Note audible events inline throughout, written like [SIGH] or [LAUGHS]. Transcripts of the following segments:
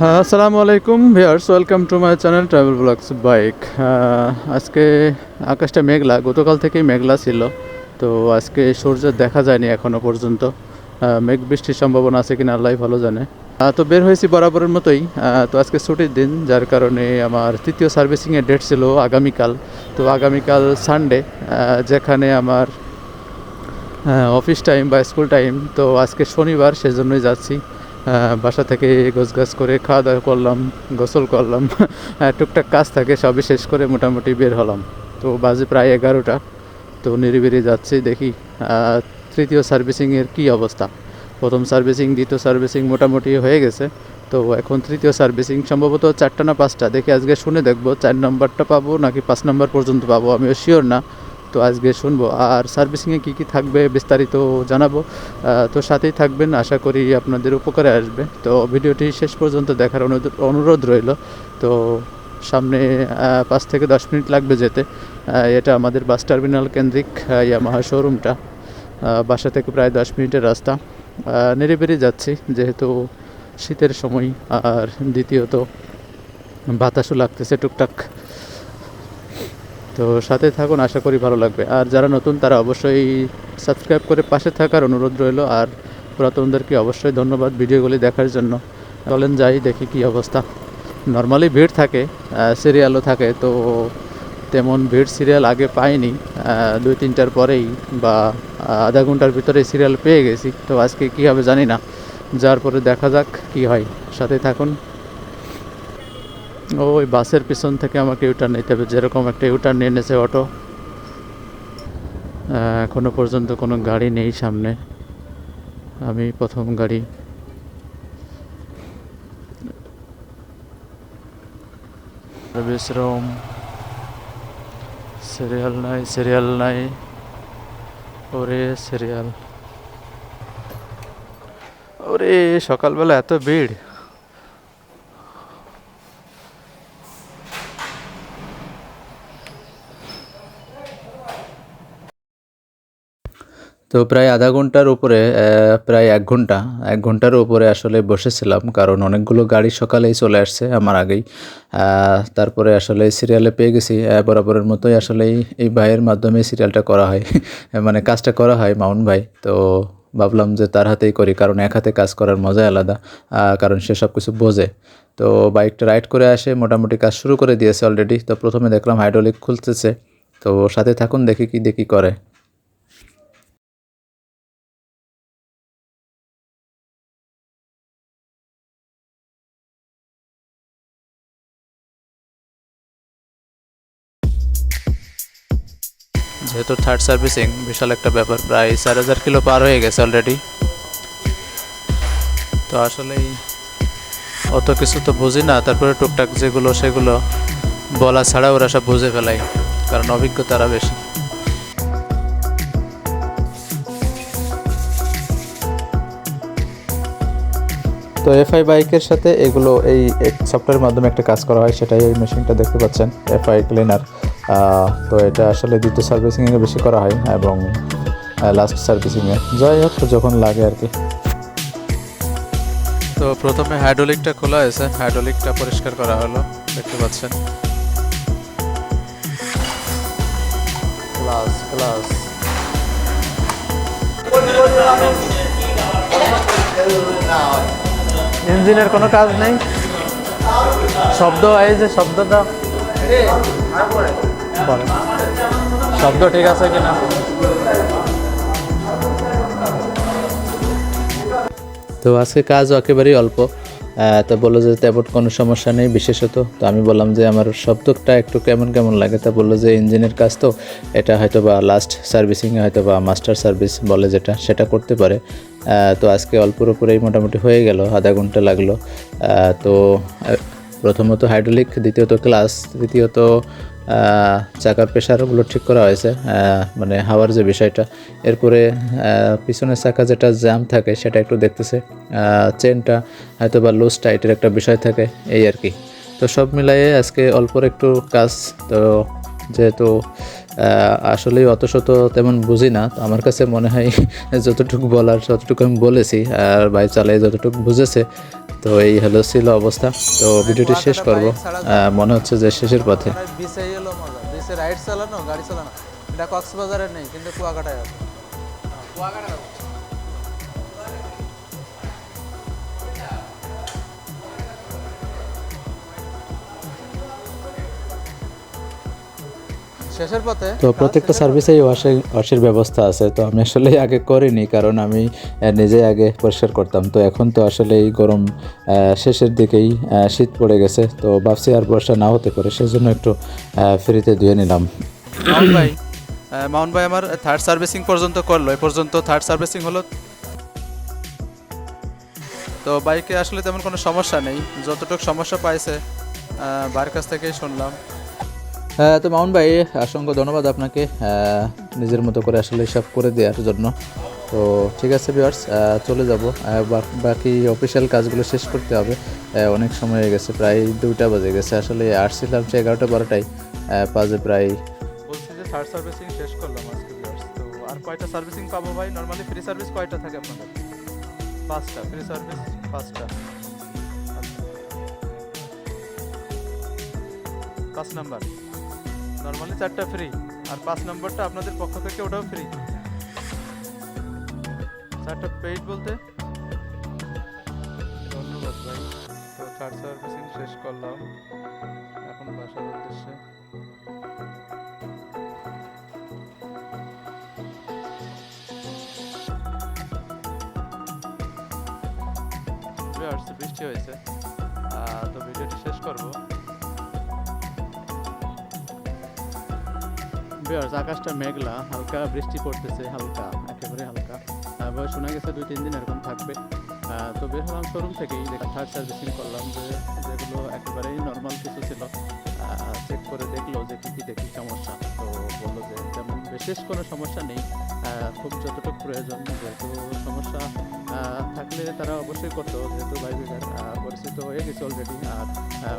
হ্যাঁ আসসালামু আলাইকুম viewers welcome to my channel travel blogs bike. আজকে আকাশটা মেঘলা, গতকাল থেকেই মেঘলা ছিল, তো আজকে সূর্য দেখা যায়নি এখনও পর্যন্ত। মেঘ বৃষ্টির সম্ভাবনা আছে কিনা আল্লাহ ভালো জানে। তো বের হয়েছি বরাবরের মতোই। তো আজকে ছুটির দিন, যার কারণে আমার তৃতীয় সার্ভিসিংয়ের ডেট ছিল আগামীকাল। তো আগামীকাল সানডে যেখানে আমার অফিস টাইম বা স্কুল টাইম তো আজকে শনিবার, সেজন্যই যাচ্ছি। বাসা থেকে গোছগাছ করে খাওয়া দাওয়া করলাম গোসল করলাম আহ, টুকটাক কাজ থাকে সবই শেষ করে মোটামুটি বের হলাম। তো বাজে প্রায় এগারোটা তো নিরিবিরি যাচ্ছি দেখি তৃতীয় সার্ভিসিংয়ের কী অবস্থা। প্রথম সার্ভিসিং দ্বিতীয় সার্ভিসিং মোটামুটি হয়ে গেছে। তো এখন তৃতীয় সার্ভিসিং সম্ভবত চারটা না পাঁচটা দেখি আজকে শুনে দেখব চার নম্বরটা পাবো নাকি পাঁচ নম্বর পর্যন্ত পাবো আমিও শিওর না। তো আজকে শুনব। আর সার্ভিসিংয়ে কী কী থাকবে বিস্তারিত জানাব। তো সাথেই থাকবেন, আশা করি আপনাদের উপকারে আসবে। তো ভিডিওটি শেষ পর্যন্ত দেখার অনুরোধ- রইল। তো সামনে পাঁচ থেকে দশ মিনিট লাগবে যেতে। এটা আমাদের বাস টার্মিনাল কেন্দ্রিক ইয়ামাহা শোরুমটা। বাসা থেকে প্রায় দশ মিনিটের রাস্তা। নেড়ে নিরিবিলি যাচ্ছি, যেহেতু শীতের সময়। আর দ্বিতীয়ত বাতাসও লাগতেছে টুকটাক। তো সাথে থাকুন, আশা করি ভালো লাগবে। আর যারা নতুন, তারা অবশ্যই সাবস্ক্রাইব করে পাশে থাকার অনুরোধ রইল। আর পুরাতনদেরকে অবশ্যই ধন্যবাদ ভিডিওগুলি দেখার জন্য। চলেন যাই, দেখি কি অবস্থা। নর্মালি ভিড় থাকে সিরিয়ালও থাকে, তো তেমন ভিড় সিরিয়াল আগে পাইনি। দুই তিনটার পরেই বা আধা ঘণ্টার ভিতরে সিরিয়াল পেয়ে গেছি। তো আজকে কী হবে জানি না। যার পরে দেখা যাক কি হয়। সাথে থাকুন। ওই বাসের পিছন থেকে আমাকে ইউটার্ন নিতে হবে। যেরকম একটা ইউটার্ন নিয়ে এনেছে অটো আহ, এখনও পর্যন্ত কোনো গাড়ি নেই সামনে। আমি প্রথম গাড়ি। সার্ভিস রুম সিরিয়াল নাই সিরিয়াল নাই। ওরে সিরিয়াল ওরে সকালবেলা এত ভিড়। তো প্রায় আধা ঘণ্টার উপরে প্রায় এক ঘণ্টা, এক ঘণ্টার উপরে আসলে বসেছিলাম, কারণ অনেকগুলো গাড়ি সকালেই চলে আসছে আমার আগেই। তারপরে আসলে সিরিয়ালে পেয়ে গেছি বরাবরের মতোই আসলে এই- ভাইয়ের মাধ্যমে সিরিয়ালটা করা হয় মানে কাজটা করা হয় মাউন ভাই। তো ভাবলাম যে তার হাতেই করি, কারণ এক হাতে কাজ করার মজাই আলাদা কারণ সে সব কিছু বোঝে। তো বাইকটা রাইড করে আসে, মোটামুটি কাজ শুরু করে দিয়েছে অলরেডি তো প্রথমে দেখলাম হাইড্রোলিক খুলতেছে, তো সাথে থাকুন দেখি কি, দেখি করে। যেহেতু থার্ড সার্ভিসিং বিশাল একটা ব্যাপার। প্রায় চার হাজার কিলো পার হয়ে গেছে অলরেডি তো আসলেই অত কিছু তো বুঝি না, তারপরে টুকটাক যেগুলো সেগুলো বলা ছাড়া ওরা সব বুঝে ফেলাই, কারণ অভিজ্ঞতারা বেশি। তো এফআই বাইকের সাথে এগুলো এই সফটওয়্যারের মাধ্যমে একটা কাজ করা হয়, সেটাই এই মেশিনটা দেখতে পাচ্ছেন এফআই ক্লিনার তো এটা আসলে দ্বিতীয় সার্ভিসিংয়ে বেশি করা হয় এবং লাস্ট সার্ভিসিংয়ে যাই হোক যখন লাগে আর কি। তো প্রথমে হাইড্রোলিকটা খোলা হয়েছে। হাইড্রোলিকটা পরিষ্কার করা হলো দেখতে পাচ্ছেন। ক্লাস ক্লাস ইঞ্জিনের কোনো কাজ নেই। শব্দ এই যে শব্দটা বলেন। শব্দ ঠিক আছে কিনা? তো আজকে কাজ একেবারেই অল্প। তো বলল যে তেমন কোনো সমস্যা নেই বিশেষত। তো আমি বললাম যে আমার শব্দটা একটু কেমন কেমন লাগে, তা বলল যে ইঞ্জিনের কাজ তো, এটা হয়তো বা লাস্ট সার্ভিসিংয়ে হয়তো বা মাস্টার সার্ভিস বলে যেটা, সেটা করতে পারে। তো আজকে অল্পর উপরেই মোটামুটি হয়ে গেল, আধা ঘণ্টা লাগল। তো প্রথমত হাইড্রোলিক দ্বিতীয়ত ক্লাস তৃতীয়ত চাকার প্রেশারগুলো ঠিক করা হয়েছে মানে হাওয়ার যে বিষয়টা। এরপরে পিছনের চাকা যেটা জ্যাম থাকে সেটা একটু দেখতেছে চেনটা হয়তো বা লুজ টাইটের একটা বিষয় থাকে, এই আর কি। তো সব মিলাইয়ে আজকে অল্পর একটু কাজ, তো যেহেতু আহ, আসলেই অত শত তেমন বুঝি না। তো আমার কাছে মনে হয় [LAUGHS] যতটুকু বলার ততটুকু আমি বলেছি। আর ভাই চালাই যতটুকু বুঝেছে। তো এই হলো ছিল অবস্থা। তো ভিডিওটি শেষ করব। মনে হচ্ছে যে শেষের পথে। রাইড চালানো গাড়ি চালানো। এটা কক্সবাজারে নেই কিন্তু কুয়াকাটায় আছে। শেষের পথে? তো প্রত্যেকটা সার্ভিসেই ওয়াশের ওয়াশের ব্যবস্থা আছে তো আমি আসলে আগে করিনি কারণ আমি নিজে আগে পরিষ্কার করতাম। তো এখন তো আসলে এই গরম শেষের দিকেই শীত পড়ে গেছে তো ভাবছি আর বর্ষা না হতে পারে সেজন্য একটু ফ্রিতে ধুয়ে নিলাম। ভাই মাউন্ট ভাই আমার থার্ড সার্ভিসিং পর্যন্ত করল এই পর্যন্ত থার্ড সার্ভিসিং হলো। তো বাইকে আসলে তেমন কোনো সমস্যা নেই যতটুকু সমস্যা পাইছে বাইরের কাছ থেকেই শুনলাম। তো মাউন্ট ভাই অসংখ্য ধন্যবাদ আপনাকে নিজের মতো করে আসলে সব করে দেওয়ার জন্য। তো ঠিক আছে ভিউয়ার্স চলে যাব। বাকি অফিসিয়াল কাজগুলো শেষ করতে হবে। অনেক সময় হয়ে গেছে প্রায় দুইটা বাজে গেছে। আসলে আসছিলাম সে এগারোটা বারোটায় আহ, বাজে প্রায় বলছি যে থার্ড সার্ভিসিং শেষ করলাম আজকে ভিউয়ার্স তো আর কয়টা সার্ভিসিং পাবো ভাই? নর্মালি ফ্রি সার্ভিস কয়টা থাকে আপনাদের? পাঁচটা ফ্রি সার্ভিস পাঁচটা। পাঁচ নাম্বার নর্মালি চারটা ফ্রি আর পাঁচ নম্বরটা আপনাদের পক্ষ থেকে ওটাও ফ্রি চারটা পেইড বলতে? ধন্যবাদ ভাই। তো থার্ড সার্ভিসিং শেষ করলাম। এখন বাসার উদ্দেশ্যে। বৃষ্টি হয়েছে। তো ভিডিওটি শেষ করব। ভিউয়ার্স আকাশটা মেঘলা, হালকা বৃষ্টি পড়তেছে, হালকা, একেবারে হালকা। আবার শোনা গেছে দুই, তিন দিন এরকম থাকবে। তো বের হলাম শোরুম থেকেই থার্ড সার্ভিসিং করলাম যে যেগুলো একেবারেই নর্মাল কিছু ছিল। চেক করে দেখল যে কী কী দেখি, সমস্যা। তো বলল যে তেমন বিশেষ কোনো সমস্যা নেই। খুব যতটুকু প্রয়োজন, যেহেতু সমস্যা থাকলে তারা অবশ্যই করতো, যেহেতু ভাই বিকার পরিচিত হয়ে গেছে অলরেডি আর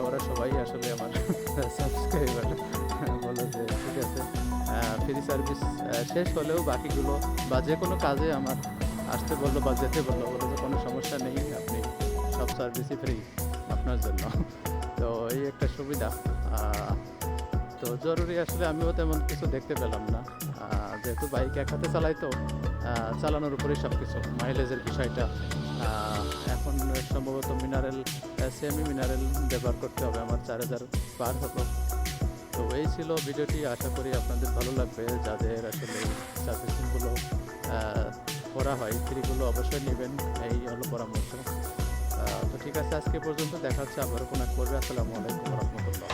ওরা সবাই আসলে আমার [LAUGHS] সাবস্ক্রাইবার বলল যে ঠিক আছে। ফ্রি সার্ভিস শেষ হলেও বাকিগুলো বা যে কোনো কাজে আমার আসতে বলল বা যেতে বলল বলে যে কোনো সমস্যা নেই, আপনি সব সার্ভিসই ফ্রি আপনার জন্য। [LAUGHS] তো এই একটা সুবিধা। তো জরুরি আসলে আমিও তেমন কিছু দেখতে পেলাম না। যেহেতু বাইক এক হাতে চালাই তো চালানোর উপরেই সব কিছু মাইলেজের বিষয়টা এখন সম্ভবত মিনারেল সেমি মিনারেল ব্যবহার করতে হবে। আমার চার হাজার পার হলো। তো এই ছিল ভিডিওটি। আশা করি আপনাদের ভালো লাগবে। যাদের আসলে সাজেশনগুলো করা হয়, সেগুলো অবশ্যই নেবেন এই হলো পরামর্শ তো ঠিক আছে, আজকে পর্যন্ত দেখা হচ্ছে আবারও কোনো এক পর্বে। আসসালামু আলাইকুম রহমতুল্লাহ।